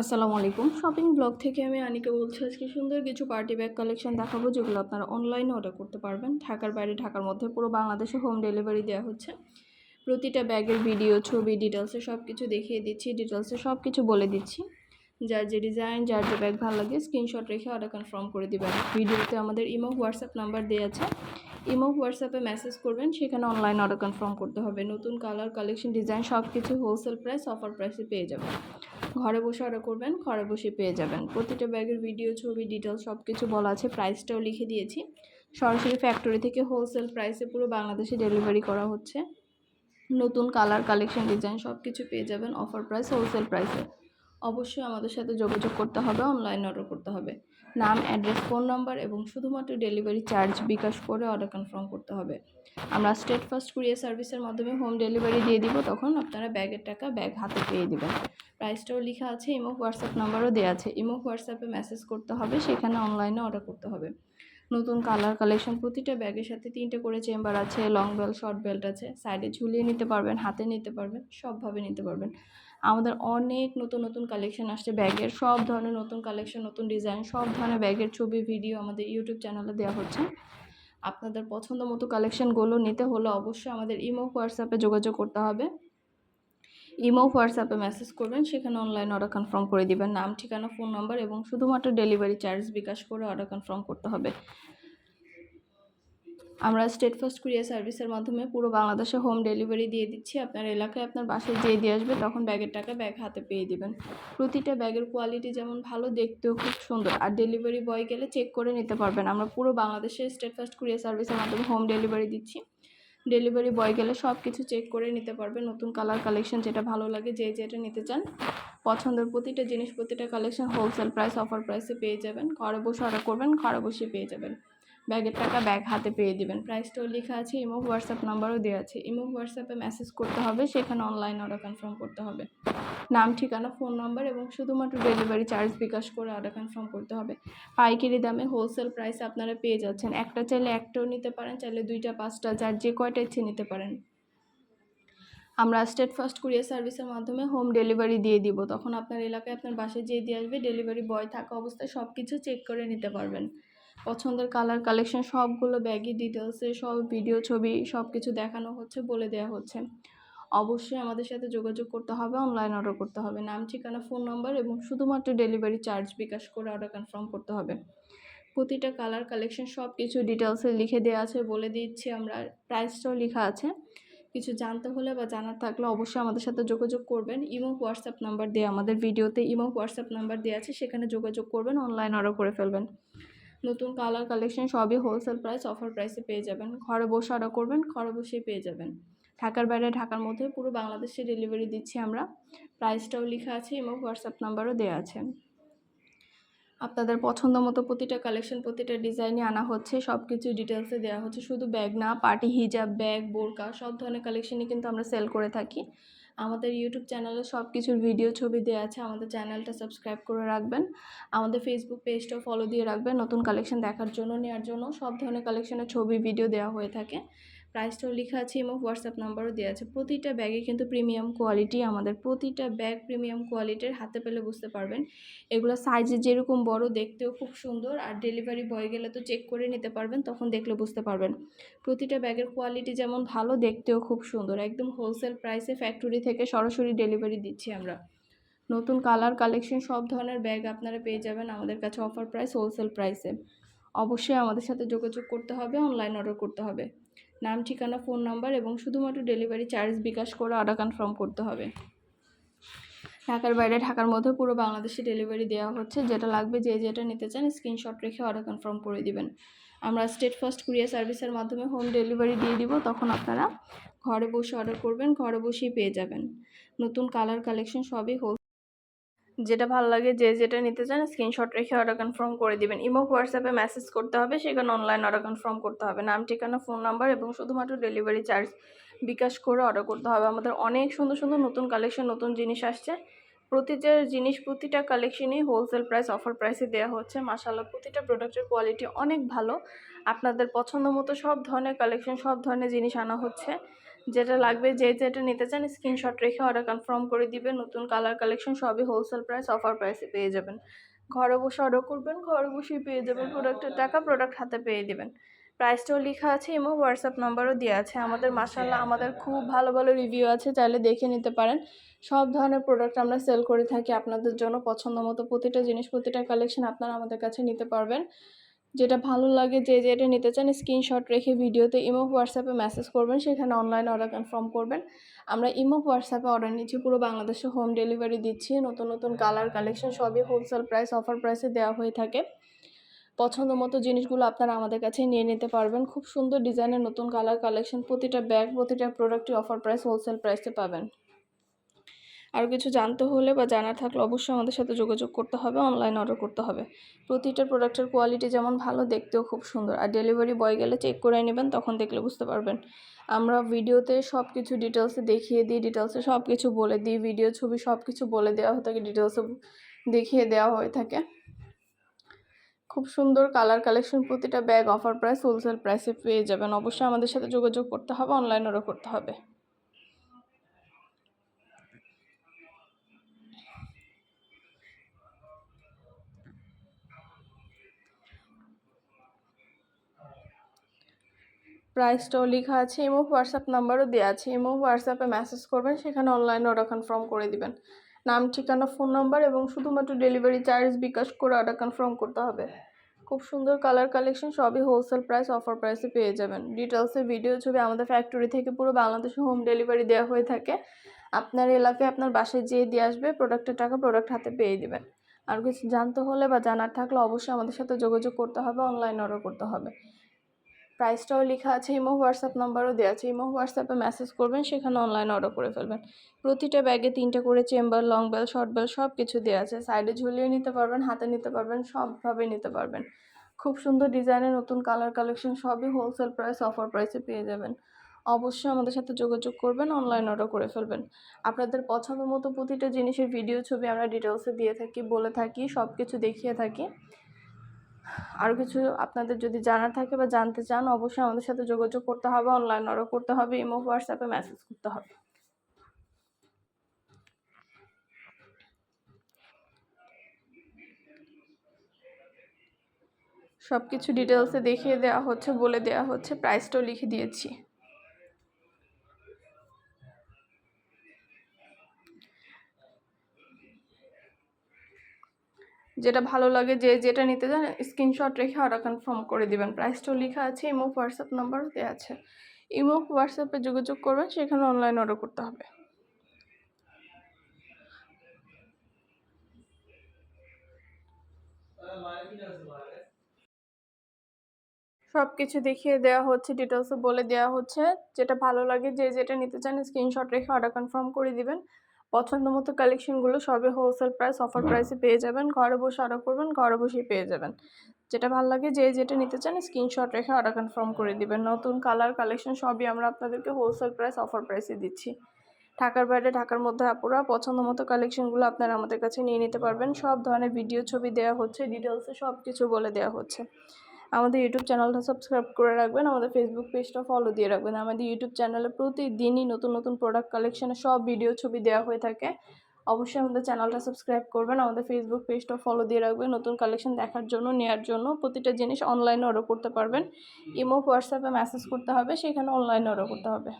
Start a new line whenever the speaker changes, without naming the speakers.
আসসালামু আলাইকুম। Shopping blog থেকে আমি আনিকে বলছি, আজকে সুন্দর কিছু পার্টি ব্যাগ কালেকশন দেখাবো, যেগুলো আপনারা অনলাইনে অর্ডার করতে পারবেন। ঢাকার বাইরে, ঢাকার মধ্যে পুরো বাংলাদেশে হোম ডেলিভারি দেওয়া হচ্ছে। প্রতিটা ব্যাগের ভিডিও ছবি ডিটেলসে সব কিছু দেখিয়ে দিচ্ছি ডিটেলসে সব কিছু বলে দিচ্ছি। যার যে ডিজাইন যার যে ব্যাগ ভালো লাগে স্ক্রিনশট রেখে অর্ডার কনফার্ম করে দিবেন। ভিডিওতে আমাদের ইমো, হোয়াটসঅ্যাপ নাম্বার দেওয়া আছে। ইমো, হোয়াটসঅ্যাপে মেসেজ করবেন, সেখানে অনলাইন অর্ডার কনফার্ম করতে হবে। নতুন কালার কালেকশন ডিজাইন সব কিছু হোলসেল প্রাইস অফার প্রাইসে পেয়ে যাবেন। ঘরে বসে অর্ডার করবেন, ঘরে বসে পেয়ে যাবেন। প্রতিটা ব্যাগের ভিডিও ছবি ডিটেলস সব কিছু বলা আছে প্রাইসটাও লিখে দিয়েছি। সরাসরি ফ্যাক্টরি থেকে হোলসেল প্রাইসে পুরো বাংলাদেশে ডেলিভারি করা হচ্ছে। নতুন কালার কালেকশন ডিজাইন সব কিছু পেয়ে যাবেন অফার প্রাইস হোলসেল প্রাইসে অবশ্যই আমাদের সাথে যোগাযোগ করতে হবে অনলাইন অর্ডার করতে হবে। নাম অ্যাড্রেস ফোন নাম্বার এবং শুধুমাত্র ডেলিভারি চার্জ বিকাশ করে অর্ডার কনফার্ম করতে হবে। আমরা স্টেট ফার্স্ট কুরিয়ার সার্ভিসের মাধ্যমে হোম ডেলিভারি দিয়ে দিব, তখন আপনারা ব্যাগের টাকা ব্যাগ হাতে পেয়ে দেবেন। প্রাইসটাও লেখা আছে ইমো হোয়াটসঅ্যাপ নাম্বারও দেওয়া আছে। ইমো হোয়াটসঅ্যাপে মেসেজ করতে হবে, সেখানে অনলাইনে অর্ডার করতে হবে। নতুন কালার কালেকশন প্রতিটা ব্যাগের সাথে তিনটে করে চেম্বার আছে লং বেল্ট শর্ট বেল্ট আছে। সাইডে ঝুলিয়ে নিতে পারবেন, হাতে নিতে পারবেন, সবভাবে নিতে পারবেন। আমাদের অনেক নতুন নতুন কালেকশন আসছে। ব্যাগের সব ধরনের নতুন কালেকশন নতুন ডিজাইন সব ধরনের ব্যাগের ছবি ভিডিও আমাদের ইউটিউব চ্যানেলে দেওয়া হচ্ছে। আপনাদের পছন্দ মতো কালেকশনগুলো নিতে হলে অবশ্যই আমাদের ইমো হোয়াটসঅ্যাপে যোগাযোগ করতে হবে। ইমো হোয়াটসঅ্যাপে মেসেজ করবেন, সেখানে অনলাইন অর্ডার কনফার্ম করে দিবেন। নাম, ঠিকানা ফোন নাম্বার এবং শুধুমাত্র ডেলিভারি চার্জ বিকাশ করে অর্ডার কনফার্ম করতে হবে। আমরা স্টেট ফার্স্ট কুরিয়ার সার্ভিসের মাধ্যমে পুরো বাংলাদেশে হোম ডেলিভারি দিয়ে দিচ্ছি। আপনার এলাকায় আপনার বাসায় যেয়ে দিয়ে আসবে তখন ব্যাগের টাকা ব্যাগ হাতে পেয়ে দিবেন। প্রতিটা ব্যাগের কোয়ালিটি যেমন ভালো, দেখতেও খুব সুন্দর। আর ডেলিভারি বয় গেলে চেক করে নিতে পারবেন। আমরা পুরো বাংলাদেশে স্টেট ফার্স্ট কুরিয়ার সার্ভিসের মাধ্যমে হোম ডেলিভারি দিচ্ছি। ডেলিভারি বয় গেলে সব কিছু চেক করে নিতে পারবে নতুন কালার কালেকশন যেটা ভালো লাগে, যে যেটা নিতে চান। পছন্দের প্রতিটা জিনিস, প্রতিটা কালেকশন হোলসেল প্রাইস অফার প্রাইসে পেয়ে যাবেন। ঘরে বসে অর্ডার করবেন, ঘরে বসে পেয়ে যাবেন। ব্যাগের টাকা ব্যাগ হাতে পেয়ে দিবেন। প্রাইসটাও লেখা আছে, ইমো, হোয়াটসঅ্যাপ নাম্বারও দেওয়া আছে। ইমো, হোয়াটসঅ্যাপে মেসেজ করতে হবে, সেখানে অনলাইন অর্ডার কনফার্ম করতে হবে। নাম, ঠিকানা ফোন নাম্বার এবং শুধুমাত্র ডেলিভারি চার্জ বিকাশ করে অর্ডার কনফার্ম করতে হবে। পাইকারি দামে হোলসেল প্রাইসে আপনারা পেয়ে যাচ্ছেন। একটা চাইলে একটাও নিতে পারেন, চাইলে দুইটা, পাঁচটা, যার যে কয়টা ইচ্ছে নিতে পারেন। আমরা স্টেট ফার্স্ট কুরিয়ার সার্ভিসের মাধ্যমে হোম ডেলিভারি দিয়ে দিব। তখন আপনার এলাকায় আপনার বাসায় যেয়ে দিয়ে আসবে ডেলিভারি বয় থাকা অবস্থায় সব কিছু চেক করে নিতে পারবেন। পছন্দের কালার কালেকশন সবগুলো ব্যাগি ডিটেলসে সব ভিডিও ছবি সব কিছু দেখানো হচ্ছে, বলে দেওয়া হচ্ছে। অবশ্যই আমাদের সাথে যোগাযোগ করতে হবে অনলাইন অর্ডার করতে হবে। নাম, ঠিকানা ফোন নম্বর এবং শুধুমাত্র ডেলিভারি চার্জ বিকাশ করে অর্ডার কনফার্ম করতে হবে। প্রতিটা কালার কালেকশন সব কিছু ডিটেলসে লিখে দেওয়া আছে, বলে দিচ্ছি আমরা। প্রাইসটাও লেখা আছে। কিছু জানতে হলে বা জানার থাকলে অবশ্যই আমাদের সাথে যোগাযোগ করবেন। ইমো, হোয়াটসঅ্যাপ নাম্বার দিয়ে আমাদের ভিডিওতে ইমো, হোয়াটসঅ্যাপ নাম্বার দেওয়া আছে, সেখানে যোগাযোগ করবেন অনলাইন অর্ডার করে ফেলবেন। নতুন কালার কালেকশন সবই হোলসেল প্রাইস অফার প্রাইসে পেয়ে যাবেন। ঘরে বসে অর্ডার করবেন, ঘরে বসেই পেয়ে যাবেন। ঢাকার বাইরে, ঢাকার মধ্যে পুরো বাংলাদেশে ডেলিভারি দিচ্ছি আমরা। প্রাইসটাও লেখা আছে এবং হোয়াটসঅ্যাপ নাম্বারও দেওয়া আছে। আপনাদের পছন্দ মতো প্রতিটা কালেকশন প্রতিটা ডিজাইনে আনা হচ্ছে। সব কিছু ডিটেলসে দেওয়া হচ্ছে। শুধু ব্যাগ না পার্টি হিজাব ব্যাগ বোরকা সব ধরনের কালেকশনই কিন্তু আমরা সেল করে থাকি। আমাদের ইউটিউব চ্যানেলে সব কিছুর ভিডিও ছবি দেওয়া আছে। আমাদের চ্যানেলটা সাবস্ক্রাইব করে রাখবেন। আমাদের ফেসবুক পেজটাও ফলো দিয়ে রাখবেন। নতুন কালেকশন দেখার জন্য নেওয়ার জন্য সব ধরনের কালেকশনের ছবি ভিডিও দেওয়া হয়ে থাকে। প্রাইসটাও লেখা আছে, এবং হোয়াটসঅ্যাপ নাম্বারও দেওয়া আছে। প্রতিটা ব্যাগে কিন্তু প্রিমিয়াম কোয়ালিটি আমাদের, প্রতিটা ব্যাগ প্রিমিয়াম কোয়ালিটির হাতে পেলে বুঝতে পারবেন। এগুলো সাইজে যেরকম বড়, দেখতেও খুব সুন্দর, আর ডেলিভারি বয় গেলে তো চেক করে নিতে পারবেন, তখন দেখলে বুঝতে পারবেন। প্রতিটা ব্যাগের কোয়ালিটি যেমন ভালো, দেখতেও খুব সুন্দর। একদম হোলসেল প্রাইসে ফ্যাক্টরি থেকে সরাসরি ডেলিভারি দিচ্ছি আমরা। নতুন কালার কালেকশন সব ধরনের ব্যাগ আপনারা পেয়ে যাবেন আমাদের কাছে অফার প্রাইস হোলসেল প্রাইসে অবশ্যই আমাদের সাথে যোগাযোগ করতে হবে অনলাইন অর্ডার করতে হবে। নাম, ঠিকানা, ফোন নাম্বার এবং শুধুমাত্র ডেলিভারি চার্জ বিকাশ করে অর্ডার কনফার্ম করতে হবে। ঢাকার বাইরে, ঢাকার মধ্যে পুরো বাংলাদেশে ডেলিভারি দেওয়া হচ্ছে। যেটা লাগবে, যে যেটা নিতে চান, স্ক্রিনশট রেখে অর্ডার কনফার্ম করে দিবেন। আমরা স্টেট ফার্স্ট কুরিয়ার সার্ভিসের মাধ্যমে হোম ডেলিভারি দিয়ে দিব। তখন আপনারা ঘরে বসে অর্ডার করবেন, ঘরে বসেই পেয়ে যাবেন। নতুন কালার, কালেকশন সবই হোল যেটা ভালো লাগে যে যেটা নিতে চান স্ক্রিনশট রেখে অর্ডার কনফার্ম করে দিবেন। ইমো, হোয়াটসঅ্যাপে মেসেজ করতে হবে, সেখানে অনলাইন অর্ডার কনফার্ম করতে হবে। নাম, ঠিকানা ফোন নাম্বার এবং শুধুমাত্র ডেলিভারি চার্জ বিকাশ করে অর্ডার করতে হবে। আমাদের অনেক সুন্দর সুন্দর নতুন কালেকশন নতুন জিনিস আসছে। প্রতিটা জিনিস, প্রতিটা কালেকশনই হোলসেল প্রাইস অফার প্রাইসে দেওয়া হচ্ছে। মাসাল্লাহ প্রতিটা প্রোডাক্টের কোয়ালিটি অনেক ভালো। আপনাদের পছন্দ মতো সব ধরনের কালেকশন সব ধরনের জিনিস আনা হচ্ছে। যেটা লাগবে যে যেটা নিতে চান স্ক্রিনশট রেখে অর্ডার কনফার্ম করে দিবেন। নতুন কালার কালেকশন সবই হোলসেল প্রাইস অফার প্রাইসে পেয়ে যাবেন। ঘরে বসে অর্ডার করবেন ঘরে বসেই পেয়ে যাবেন প্রোডাক্টের টাকা প্রোডাক্ট হাতে পেয়ে দিবেন। প্রাইসটাও লেখা আছে এবং হোয়াটসঅ্যাপ নাম্বারও দেওয়া আছে। আমাদের মাসাল্লাহ আমাদের খুব ভালো ভালো রিভিউ আছে চাইলে দেখে নিতে পারেন। সব ধরনের প্রোডাক্ট আমরা সেল করে থাকি আপনাদের জন্য। পছন্দ মতো প্রতিটা জিনিস প্রতিটা কালেকশন আপনারা আমাদের কাছে নিতে পারবেন। যেটা ভালো লাগে যে যেটা নিতে চান স্ক্রিনশট রেখে ভিডিওতে ইমো হোয়াটসঅ্যাপে মেসেজ করবেন, সেখানে অনলাইন অর্ডার কনফার্ম করবেন। আমরা ইমো হোয়াটসঅ্যাপে অর্ডার নিচ্ছি, পুরো বাংলাদেশে হোম ডেলিভারি দিচ্ছি, নতুন নতুন কালার কালেকশন সবই হোলসেল প্রাইস অফার প্রাইসে দেওয়া হয়ে থাকে। পছন্দ মতো জিনিসগুলো আপনারা আমাদের কাছে নিয়ে নিতে পারবেন। খুব সুন্দর ডিজাইনের নতুন কালার কালেকশন প্রতিটা ব্যাগ প্রতিটা প্রোডাক্টই অফার প্রাইস হোলসেল প্রাইসে পাবেন। আর কিছু জানতে হলে বা জানার থাকলে অবশ্যই আমাদের সাথে যোগাযোগ করতে হবে অনলাইন অর্ডার করতে হবে। প্রতিটা প্রোডাক্টের কোয়ালিটি যেমন ভালো, দেখতেও খুব সুন্দর। আর ডেলিভারি বয় গেলে চেক করে নেবেন, তখন দেখলে বুঝতে পারবেন। আমরা ভিডিওতে সব কিছু ডিটেলসে দেখিয়ে দিই ডিটেলসে সব কিছু বলে দিই ভিডিও ছবি সব কিছু বলে দেওয়া হয়ে থাকে ডিটেলসে দেখিয়ে দেওয়া হয়ে থাকে। খুব সুন্দর কালার কালেকশন প্রতিটা ব্যাগ অফার প্রাইস হোলসেল প্রাইসে পেয়ে যাবেন। অবশ্যই আমাদের সাথে যোগাযোগ করতে হবে অনলাইন অর্ডার করতে হবে। প্রাইসটাও লেখা আছে ইমো হোয়াটসঅ্যাপ নাম্বারও দেওয়া আছে ইমো হোয়াটসঅ্যাপে মেসেজ করবেন, সেখানে অনলাইনে অর্ডার কনফার্ম করে দিবেন। নাম, ঠিকানা ফোন নাম্বার এবং শুধুমাত্র ডেলিভারি চার্জ বিকাশ করে অর্ডার কনফার্ম করতে হবে। খুব সুন্দর কালার কালেকশন সবই হোলসেল প্রাইস অফার প্রাইসে পেয়ে যাবেন। ডিটেলসে ভিডিও ছবি আমাদের ফ্যাক্টরি থেকে পুরো বাংলাদেশে হোম ডেলিভারি দেওয়া হয়ে থাকে। আপনার এলাকায় আপনার বাসায় যেয়ে দিয়ে আসবে প্রোডাক্টের টাকা প্রোডাক্ট হাতে পেয়ে দেবেন। আর কিছু জানতে হলে বা জানার থাকলে অবশ্যই আমাদের সাথে যোগাযোগ করতে হবে অনলাইন অর্ডার করতে হবে। প্রাইসটাও লেখা আছে ইমো হোয়াটসঅ্যাপ নাম্বারও দেওয়া আছে। ইমো হোয়াটসঅ্যাপে মেসেজ করবেন, সেখানে অনলাইন অর্ডার করে ফেলবেন। প্রতিটা ব্যাগে তিনটে করে chamber long belt short belt সব কিছু দেওয়া আছে। সাইডে ঝুলিয়ে নিতে পারবেন, হাতে নিতে পারবেন, সবভাবে নিতে পারবেন। খুব সুন্দর ডিজাইনের নতুন কালার কালেকশন সবই হোলসেল প্রাইস অফার প্রাইসে পেয়ে যাবেন। অবশ্যই আমাদের সাথে যোগাযোগ করবেন অনলাইন অর্ডার করে ফেলবেন। আপনাদের পছন্দ মতো প্রতিটা জিনিসের ভিডিও ছবি আমরা ডিটেলসে দিয়ে থাকি, বলে থাকি সব কিছু দেখিয়ে থাকি। আরও কিছু আপনাদের যদি জানার থাকে বা জানতে চান, অবশ্যই আমাদের সাথে যোগাযোগ করতে হবে অনলাইন অর্ডার করতে হবে, ইমো হোয়াটসঅ্যাপে মেসেজ করতে হবে। সব কিছু ডিটেলসে দেখিয়ে দেওয়া হচ্ছে, বলে দেওয়া হচ্ছে প্রাইসটাও লিখে দিয়েছি। যেটা ভালো লাগে যে যেটা নিতে চান স্ক্রিনশট রেখে অর্ডার কনফার্ম করে দিবেন। প্রাইসটাও লেখা আছে ইমো হোয়াটসঅ্যাপ নাম্বারও দেওয়া আছে। ইমো হোয়াটসঅ্যাপে যোগাযোগ করবেন, সেখানে অনলাইন অর্ডার করতে হবে। সব কিছু দেখিয়ে দেওয়া হচ্ছে ডিটেলসে বলে দেওয়া হচ্ছে। যেটা ভালো লাগে যে যেটা নিতে চান স্ক্রিনশট রেখে অর্ডার কনফার্ম করে দিবেন। পছন্দ মতো কালেকশনগুলো সবই হোলসেল প্রাইস অফার প্রাইসে পেয়ে যাবেন। ঘরে বসে অর্ডার করবেন ঘরে বসেই পেয়ে যাবেন। যেটা ভালো লাগে যে যেটা নিতে চান স্ক্রিনশট রেখে অর্ডার কনফার্ম করে দিবেন। নতুন কালার কালেকশন সবই আমরা আপনাদেরকে হোলসেল প্রাইস অফার প্রাইসে দিচ্ছি। ঢাকার বাইরে ঢাকার মধ্যে আপুরা পছন্দ মতো কালেকশনগুলো আপনারা আমাদের কাছে নিয়ে নিতে পারবেন। সব ধরনের ভিডিও ছবি দেওয়া হচ্ছে ডিটেলসে সব কিছু বলে দেওয়া হচ্ছে। আমাদের ইউটিউব চ্যানেলটা সাবস্ক্রাইব করে রাখবেন, আমাদের ফেসবুক পেজটা ফলো দিয়ে রাখবেন। আমাদের ইউটিউব চ্যানেলে প্রতিদিনই নতুন নতুন প্রোডাক্ট কালেকশনের সব ভিডিও ছবি দেওয়া হয়ে থাকে। অবশ্যই আমাদের চ্যানেলটা সাবস্ক্রাইব করবেন, আমাদের ফেসবুক পেজটা ফলো দিয়ে রাখবেন। নতুন কালেকশন দেখার জন্য নেওয়ার জন্য প্রতিটা জিনিস অনলাইনে অর্ডার করতে পারবেন। ইমো হোয়াটসঅ্যাপে মেসেজ করতে হবে, সেখানে অনলাইনে অর্ডার করতে হবে।